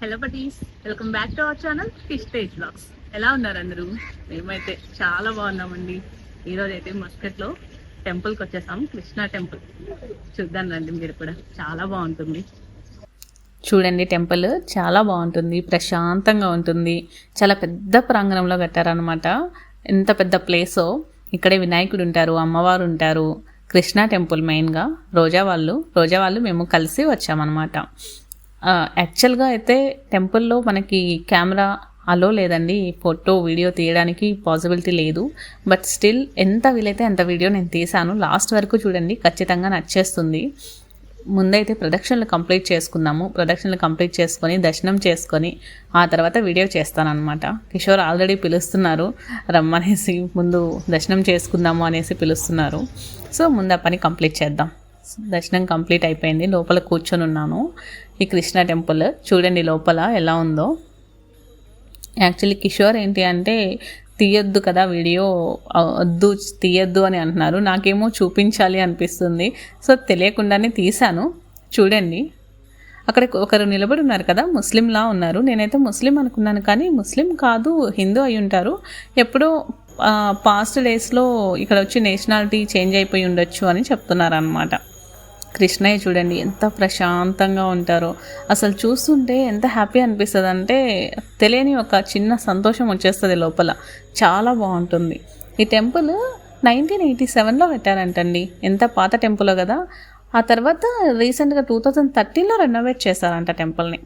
Hello పటీస్ welcome back to our channel fish Tej vlogs ఎలా ఉన్నారు అందరూ? మేమైతే చాలా బాగున్నామండి. ఈరోజు అయితే మస్కెట్లో టెంపుల్కి వచ్చేసాం. కృష్ణ టెంపుల్. చూద్దాం రండి మీరు కూడా. చాలా బాగుంటుంది. చూడండి టెంపుల్ చాలా బాగుంటుంది. ప్రశాంతంగా ఉంటుంది. చాలా పెద్ద ప్రాంగణంలో కట్టారనమాట ఎంత పెద్ద ప్లేసో. ఇక్కడే వినాయకుడు ఉంటారు అమ్మవారు ఉంటారు. కృష్ణా టెంపుల్ మెయిన్గా. రోజా వాళ్ళు రోజా వాళ్ళు మేము కలిసి వచ్చామన్నమాట. యాక్చువల్గా అయితే టెంపుల్లో మనకి కెమెరా అలో లేదండి. ఫోటో వీడియో తీయడానికి పాసిబిలిటీ లేదు. బట్ స్టిల్ ఎంత వీలైతే అంత వీడియో నేను తీసాను లాస్ట్ వరకు చూడండి ఖచ్చితంగా నచ్చేస్తుంది. ముందైతే ప్రొడక్షన్లు కంప్లీట్ చేసుకుందాము. ప్రొడక్షన్లు కంప్లీట్ చేసుకొని దర్శనం చేసుకొని ఆ తర్వాత వీడియో చేస్తానమాట కిషోర్ ఆల్రెడీ పిలుస్తున్నారు. రమ్మనేసి ముందు దర్శనం చేసుకుందాము అనేసి పిలుస్తున్నారు. సో ముందు ఆ పని కంప్లీట్ చేద్దాం. దర్శనం కంప్లీట్ అయిపోయింది. లోపల కూర్చొని ఉన్నాను ఈ కృష్ణ టెంపుల్ చూడండి లోపల ఎలా ఉందో. యాక్చువల్లీ కిషోర్ ఏంటి అంటే తీయొద్దు కదా వీడియో వద్దు తీయొద్దు అని అంటున్నారు. నాకేమో చూపించాలి అనిపిస్తుంది. సో తెలియకుండానే తీశాను. చూడండి. అక్కడ ఒకరు నిలబడి ఉన్నారు కదా ముస్లింలా ఉన్నారు. నేనైతే ముస్లిం అనుకున్నాను కానీ ముస్లిం కాదు హిందూ అయి ఉంటారు. ఎప్పుడో పాస్ట్ డేస్లో ఇక్కడ వచ్చి నేషనాలిటీ చేంజ్ అయిపోయి ఉండొచ్చు అని చెప్తున్నారు అనమాట కృష్ణయ్య చూడండి ఎంత ప్రశాంతంగా ఉంటారో. అసలు చూస్తుంటే ఎంత హ్యాపీ అనిపిస్తుంది అంటే తెలియని ఒక చిన్న సంతోషం వచ్చేస్తుంది లోపల. చాలా బాగుంటుంది. ఈ టెంపుల్ నైన్టీన్ ఎయిటీ సెవెన్లో పెట్టారంటండి ఎంత పాత టెంపుల్ కదా. ఆ తర్వాత రీసెంట్గా టూ థౌజండ్ థర్టీన్లో రెనోవేట్ చేశారంట టెంపుల్ని.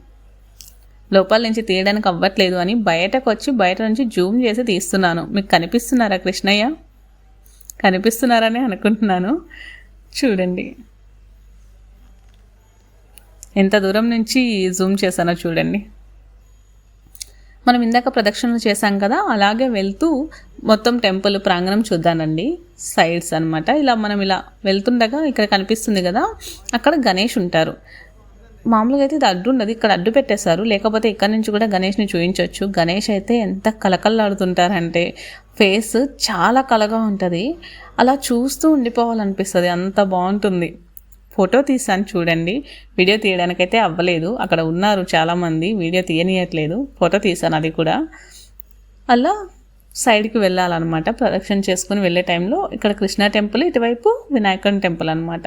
లోపల నుంచి తీయడానికి అవ్వట్లేదు అని బయటకు వచ్చి బయట నుంచి జూమ్ చేసి తీస్తున్నాను. మీకు కనిపిస్తున్నారా కృష్ణయ్య? కనిపిస్తున్నారని అనుకుంటున్నాను. చూడండి. ఎంత దూరం నుంచి జూమ్ చేశానో చూడండి. మనం ఇందాక ప్రదక్షిణలు చేశాం కదా అలాగే వెళ్తూ మొత్తం టెంపుల్ ప్రాంగణం చూద్దానండి. సైడ్స్ అన్నమాట. ఇలా మనం ఇలా వెళ్తుండగా ఇక్కడ కనిపిస్తుంది కదా అక్కడ గణేష్ ఉంటారు. మామూలుగా అయితే ఇది అడ్డు ఉండదు ఇక్కడ అడ్డు పెట్టేశారు. లేకపోతే ఇక్కడ నుంచి కూడా గణేష్ని చూపించవచ్చు గణేష్ అయితే ఎంత కలకల్లాడుతుంటారంటే ఫేస్ చాలా కలగా ఉంటుంది. అలా చూస్తూ ఉండిపోవాలనిపిస్తుంది. అంత బాగుంటుంది. ఫోటో తీసాను చూడండి. వీడియో తీయడానికైతే అవ్వలేదు. అక్కడ ఉన్నారు చాలామంది. వీడియో తీయనీయట్లేదు. ఫోటో తీసాను అది కూడా. అలా సైడ్కి వెళ్ళాలన్నమాట. ప్రదక్షిణ చేసుకుని వెళ్ళే టైంలో ఇక్కడ కృష్ణ టెంపుల్ ఇటువైపు వినాయకుని టెంపుల్ అనమాట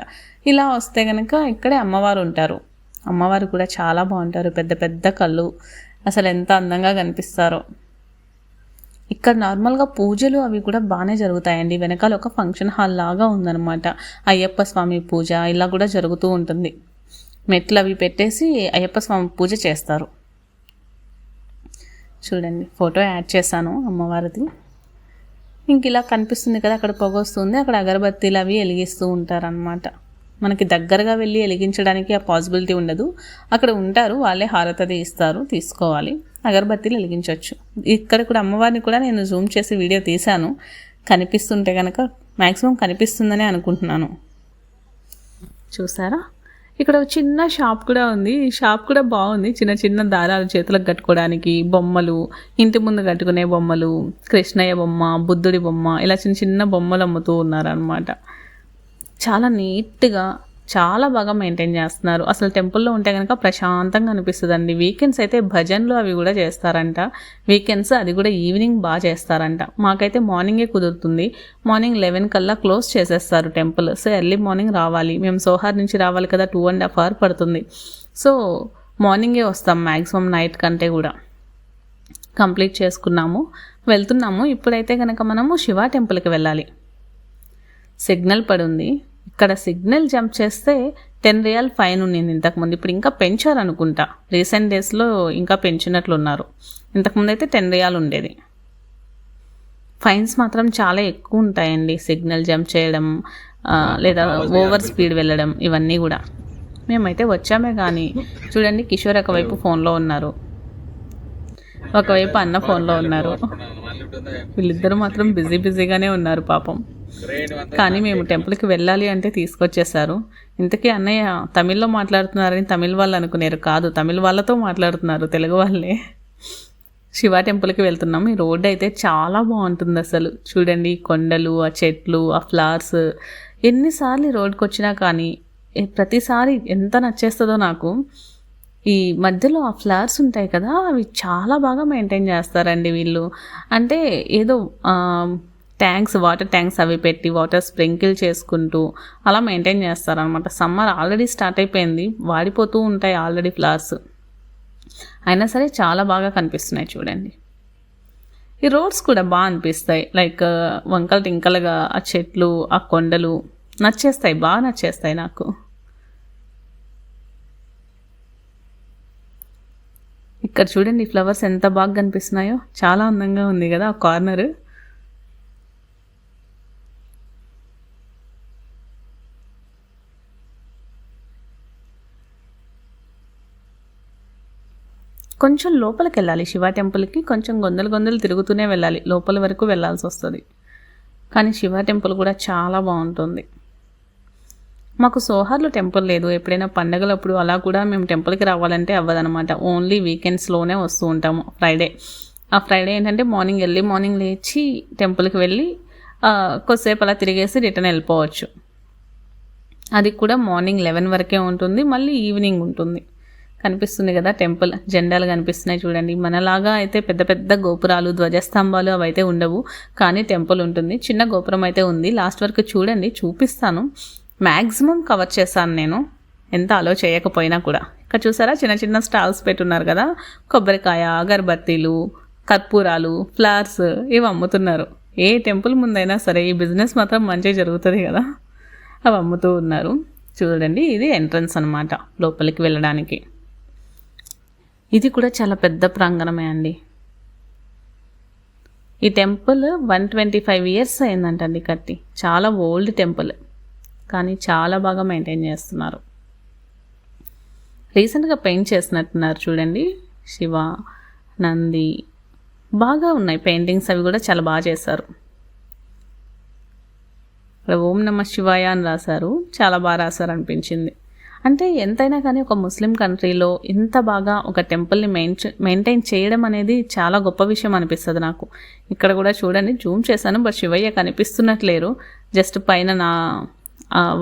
ఇలా వస్తే కనుక ఇక్కడే అమ్మవారు ఉంటారు. అమ్మవారు కూడా చాలా బాగుంటారు. పెద్ద పెద్ద కళ్ళు. అసలు ఎంత అందంగా కనిపిస్తారో. ఇక్కడ నార్మల్గా పూజలు అవి కూడా బాగానే జరుగుతాయండి. వెనకాల ఒక ఫంక్షన్ హాల్ లాగా ఉందన్నమాట. అయ్యప్ప స్వామి పూజ ఇలా కూడా జరుగుతూ ఉంటుంది. మెట్లు అవి పెట్టేసి అయ్యప్ప స్వామి పూజ చేస్తారు. చూడండి ఫోటో యాడ్ చేశాను అమ్మవారిది. ఇంక ఇలా కనిపిస్తుంది కదా అక్కడ పొగ వస్తుంది అక్కడ అగరబత్తీలు అవి వెలిగిస్తూ ఉంటారనమాట మనకి దగ్గరగా వెళ్ళి వెలిగించడానికి ఆ పాసిబిలిటీ ఉండదు. అక్కడ ఉంటారు వాళ్ళే హారతది ఇస్తారు తీసుకోవాలి. అగరబత్తీలు వెలిగించవచ్చు ఇక్కడ కూడా అమ్మవారిని కూడా నేను జూమ్ చేసి వీడియో తీశాను. కనిపిస్తుంటే కనుక మ్యాక్సిమం కనిపిస్తుందని అనుకుంటున్నాను. చూసారా? ఇక్కడ ఒక చిన్న షాప్ కూడా ఉంది. ఈ షాప్ కూడా బాగుంది. చిన్న చిన్న దారాలు చేతులకు కట్టుకోవడానికి బొమ్మలు ఇంటి ముందు కట్టుకునే బొమ్మలు కృష్ణయ్య బొమ్మ బుద్ధుడి బొమ్మ ఇలా చిన్న చిన్న బొమ్మలు అమ్ముతూ ఉన్నారనమాట చాలా నీట్గా చాలా బాగా మెయింటైన్ చేస్తున్నారు. అసలు టెంపుల్లో ఉంటే కనుక ప్రశాంతంగా అనిపిస్తుందండి. వీకెండ్స్ అయితే భజన్లు అవి కూడా చేస్తారంట. వీకెండ్స్ అది కూడా ఈవినింగ్ బాగా చేస్తారంట. మాకైతే మార్నింగే కుదురుతుంది. మార్నింగ్ లెవెన్ కల్లా క్లోజ్ చేసేస్తారు టెంపుల్. సో ఎర్లీ మార్నింగ్ రావాలి. మేము సోహార్ నుంచి రావాలి కదా టూ అండ్ హాఫ్ అవర్ పడుతుంది. సో మార్నింగే వస్తాం మ్యాక్సిమం నైట్ కంటే కూడా. కంప్లీట్ చేసుకున్నాము. వెళ్తున్నాము. ఇప్పుడైతే కనుక మనము శివ టెంపుల్కి వెళ్ళాలి. సిగ్నల్ పడి ఉంది ఇక్కడ సిగ్నల్ జంప్ చేస్తే టెన్ రియల్ ఫైన్ ఉన్నింది ఇంతకుముందు. ఇప్పుడు ఇంకా పెంచారు అనుకుంటా రీసెంట్ డేస్లో ఇంకా పెంచినట్లు ఉన్నారు ఇంతకుముందు అయితే టెన్ రియాల్ ఉండేది. ఫైన్స్ మాత్రం చాలా ఎక్కువ ఉంటాయండి. సిగ్నల్ జంప్ చేయడం లేదా ఓవర్ స్పీడ్ వెళ్ళడం ఇవన్నీ కూడా. మేమైతే వచ్చామే కానీ చూడండి కిషోర్ ఒకవైపు ఫోన్లో ఉన్నారు. ఒకవైపు అన్న ఫోన్లో ఉన్నారు. వీళ్ళిద్దరూ మాత్రం బిజీ బిజీగానే ఉన్నారు పాపం. కానీ మేము టెంపుల్కి వెళ్ళాలి అంటే తీసుకొచ్చేసారు ఇంతకీ అన్నయ్య తమిళ్ళో మాట్లాడుతున్నారని తమిళ్ వాళ్ళు అనుకున్నారు కాదు. తమిళ్ వాళ్ళతో మాట్లాడుతున్నారు తెలుగు వాళ్ళే. శివ టెంపుల్కి వెళ్తున్నాం ఈ రోడ్ అయితే చాలా బాగుంటుంది అసలు. చూడండి కొండలు ఆ చెట్లు ఆ ఫ్లవర్స్. ఎన్నిసార్లు ఈ రోడ్కి వచ్చినా కానీ ప్రతిసారి ఎంత నచ్చేస్తుందో నాకు. ఈ మధ్యలో ఆ ఫ్లవర్స్ ఉంటాయి కదా అవి చాలా బాగా మెయింటైన్ చేస్తారండి వీళ్ళు. అంటే ఏదో ట్యాంక్స్ వాటర్ ట్యాంక్స్ అవి పెట్టి వాటర్ స్ప్రింకిల్ చేసుకుంటూ అలా మెయింటైన్ చేస్తారనమాట సమ్మర్ ఆల్రెడీ స్టార్ట్ అయిపోయింది. వాడిపోతూ ఉంటాయి ఆల్రెడీ ఫ్లవర్స్. అయినా సరే చాలా బాగా కనిపిస్తున్నాయి చూడండి. ఈ రోడ్స్ కూడా బాగా అనిపిస్తాయి. లైక్ వంకలు టింకలుగా ఆ చెట్లు ఆ కొండలు నచ్చేస్తాయి. బాగా నచ్చేస్తాయి నాకు. ఇక్కడ చూడండి ఫ్లవర్స్ ఎంత బాగా కనిపిస్తున్నాయో. చాలా అందంగా ఉంది కదా ఆ కార్నర్. కొంచెం లోపలికి వెళ్ళాలి శివ టెంపుల్కి కొంచెం గొందలు గొందలు తిరుగుతూనే వెళ్ళాలి. లోపల వరకు వెళ్ళాల్సి వస్తుంది. కానీ శివ టెంపుల్ కూడా చాలా బాగుంటుంది. మాకు సోహార్లో టెంపుల్ లేదు. ఎప్పుడైనా పండగలప్పుడు అలా కూడా మేము టెంపుల్కి రావాలంటే అవ్వదనమాట ఓన్లీ వీకెండ్స్లోనే వస్తూ ఉంటాము. ఫ్రైడే. ఆ ఫ్రైడే ఏంటంటే మార్నింగ్ వెళ్ళి మార్నింగ్ లేచి టెంపుల్కి వెళ్ళి కొద్దిసేపు అలా తిరిగేసి రిటర్న్ వెళ్ళిపోవచ్చు. అది కూడా మార్నింగ్ లెవెన్ వరకే ఉంటుంది. మళ్ళీ ఈవినింగ్ ఉంటుంది. కనిపిస్తుంది కదా టెంపుల్. జెండాలు కనిపిస్తున్నాయి చూడండి. మనలాగా అయితే పెద్ద పెద్ద గోపురాలు ధ్వజస్తంభాలు అవి అయితే ఉండవు. కానీ టెంపుల్ ఉంటుంది. చిన్న గోపురం అయితే ఉంది. లాస్ట్ వరకు చూడండి చూపిస్తాను. మ్యాక్సిమం కవర్ చేశాను నేను. ఎంత అలో చేయకపోయినా కూడా. ఇక్కడ చూసారా? చిన్న చిన్న స్టాల్స్ పెట్టున్నారు కదా. కొబ్బరికాయ అగరబత్తీలు కర్పూరాలు ఫ్లవర్స్ ఇవి అమ్ముతున్నారు. ఏ టెంపుల్ ముందైనా సరే ఈ బిజినెస్ మాత్రం మంచిగా జరుగుతుంది కదా. అవి అమ్ముతూ ఉన్నారు. చూడండి ఇది ఎంట్రన్స్ అనమాట లోపలికి వెళ్ళడానికి. ఇది కూడా చాలా పెద్ద ప్రాంగణమే అండి. ఈ temple one twenty five years అయిందంటండి కట్టి. చాలా ఓల్డ్ టెంపుల్. కానీ చాలా బాగా మెయింటైన్ చేస్తున్నారు. రీసెంట్గా పెయింట్ చేసినట్టున్నారు చూడండి. శివ నంది బాగా ఉన్నాయి. పెయింటింగ్స్ అవి కూడా చాలా బాగా చేశారు. ఇక్కడ ఓం నమ శివాయ అని రాశారు. చాలా బాగా రాశారు అనిపించింది అంటే ఎంతైనా కానీ ఒక ముస్లిం కంట్రీలో ఇంత బాగా ఒక టెంపుల్ని మెయింటైన్ చేయడం అనేది చాలా గొప్ప విషయం అనిపిస్తుంది నాకు. ఇక్కడ కూడా చూడండి జూమ్ చేశాను బట్ శివయ్య కనిపిస్తున్నట్లేరు. జస్ట్ పైన నా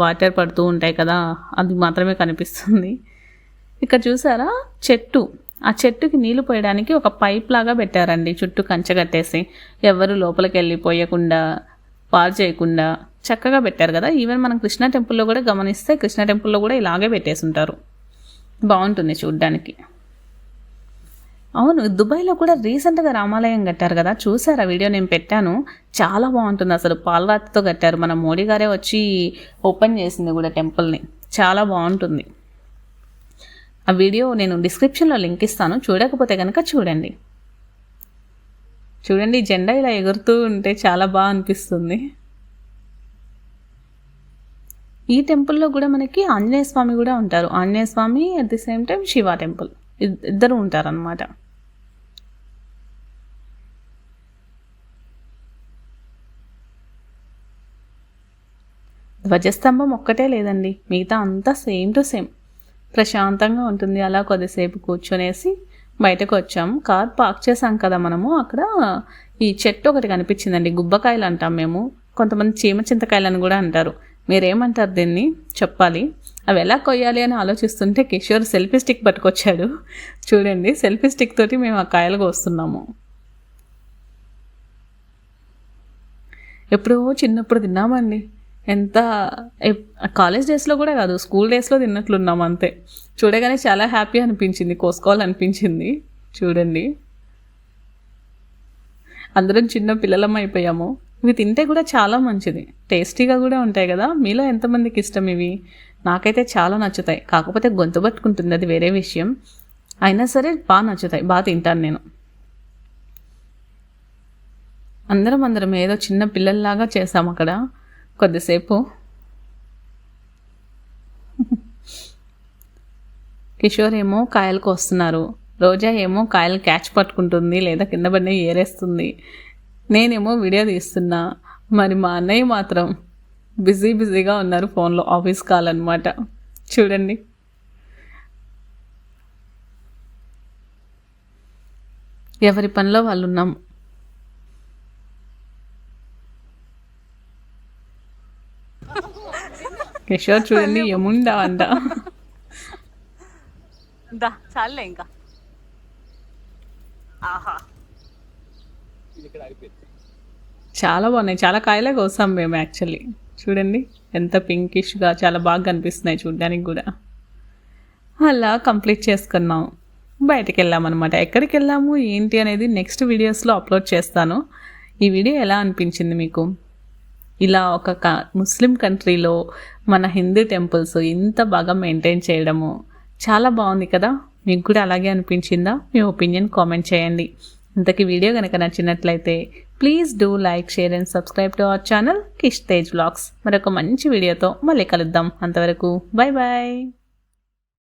వాటర్ పడుతూ ఉంటాయి కదా అది మాత్రమే కనిపిస్తుంది. ఇక్కడ చూసారా? చెట్టు. ఆ చెట్టుకి నీళ్ళు పోయడానికి ఒక పైప్ లాగా పెట్టారండి చుట్టూ కంచె కట్టేసి. ఎవరు లోపలికి వెళ్ళిపోయకుండా పాలు చేయకుండా చక్కగా పెట్టారు కదా. ఈవెన్ మనం కృష్ణ టెంపుల్లో కూడా గమనిస్తే కృష్ణ టెంపుల్లో కూడా ఇలాగే పెట్టేసి ఉంటారు బాగుంటుంది చూడ్డానికి. అవును దుబాయ్లో కూడా రీసెంట్గా రామాలయం కట్టారు కదా. చూసారా? వీడియో నేను పెట్టాను. చాలా బాగుంటుంది అసలు. పాలరాతితో కట్టారు. మన మోడీ గారే వచ్చి ఓపెన్ చేసింది కూడా టెంపుల్ని. చాలా బాగుంటుంది. ఆ వీడియో నేను డిస్క్రిప్షన్లో లింక్ ఇస్తాను. చూడకపోతే కనుక చూడండి. చూడండి జెండా ఇలా ఎగురుతూ ఉంటే చాలా బాగా అనిపిస్తుంది. ఈ టెంపుల్లో కూడా మనకి ఆంజనేయ స్వామి కూడా ఉంటారు. Anjaneya Swami at the same time Shiva temple ఇద్దరు ఉంటారనమాట ధ్వజస్తంభం ఒక్కటే లేదండి. మిగతా అంతా సేమ్ టు సేమ్ ప్రశాంతంగా ఉంటుంది. అలా కొద్దిసేపు కూర్చొనేసి బయటకు వచ్చాం కార్ పార్క్ చేసాం కదా మనము. అక్కడ ఈ చెట్టు ఒకటి కనిపించిందండి. గుబ్బకాయలు అంటాం మేము. కొంతమంది చీమ చింతకాయలను కూడా అంటారు. మీరేమంటారు దీన్ని? చెప్పాలి. అవి ఎలా కొయ్యాలి అని ఆలోచిస్తుంటే కిషోర్ సెల్ఫీ స్టిక్ పట్టుకొచ్చాడు. చూడండి సెల్ఫీ స్టిక్ తోటి మేము ఆ కాయలు కోస్తున్నాము. ఎప్పుడో చిన్నప్పుడు తిన్నామండి. ఎంత కాలేజ్ డేస్లో కూడా కాదు స్కూల్ డేస్లో తిన్నట్లున్నాం అంతే. చూడగానే చాలా హ్యాపీ అనిపించింది కోసుకోవాలనిపించింది. చూడండి. అందరం చిన్న పిల్లలం అయిపోయాము. ఇవి తింటే కూడా చాలా మంచిది. టేస్టీగా కూడా ఉంటాయి కదా. మీలో ఎంతమందికి ఇష్టం ఇవి? నాకైతే చాలా నచ్చుతాయి. కాకపోతే గొంతు పట్టుకుంటుంది అది వేరే విషయం. అయినా సరే బాగా నచ్చుతాయి. బాగా తింటాను నేను. అందరం అందరం ఏదో చిన్న పిల్లల్లాగా చేసాం అక్కడ. కొద్దిసేపు. కిషోర్ ఏమో కాయలకు వస్తున్నారు. రోజా ఏమో కాయలు క్యాచ్ పట్టుకుంటుంది లేదా కింద పడిన ఏరేస్తుంది. నేనేమో వీడియో తీస్తున్నా. మరి మా అన్నయ్య మాత్రం బిజీ బిజీగా ఉన్నారు ఫోన్లో ఆఫీస్ కాల్ అనమాట చూడండి. ఎవరి పనిలో వాళ్ళు ఉన్నాం కిషోర్ చూడండి ఎముండా అంట. చాలే ఇంకా. ఆహా. చాలా బాగున్నాయి. చాలా కాయలే కోసాం మేము యాక్చువల్లీ చూడండి ఎంత పింకిష్గా చాలా బాగా కనిపిస్తున్నాయి చూడడానికి కూడా. అలా కంప్లీట్ చేసుకున్నాం. బయటికి వెళ్ళామన్నమాట ఎక్కడికి వెళ్ళాము ఏంటి అనేది నెక్స్ట్ వీడియోస్లో అప్లోడ్ చేస్తాను. ఈ వీడియో ఎలా అనిపించింది మీకు? ఇలా ఒక క ముస్లిం కంట్రీలో మన హిందూ టెంపుల్స్ ఇంత బాగా మెయింటైన్ చేయడము చాలా బాగుంది కదా? మీకు కూడా అలాగే అనిపించిందా? మీ ఒపీనియన్ కామెంట్ చేయండి. ఇంతకీ వీడియో కనుక నచ్చినట్లయితే please do like share and subscribe to our channel Kish Tej vlogs మరొక మంచి వీడియోతో మళ్ళీ కలుద్దాం. అంతవరకు బాయ్ బాయ్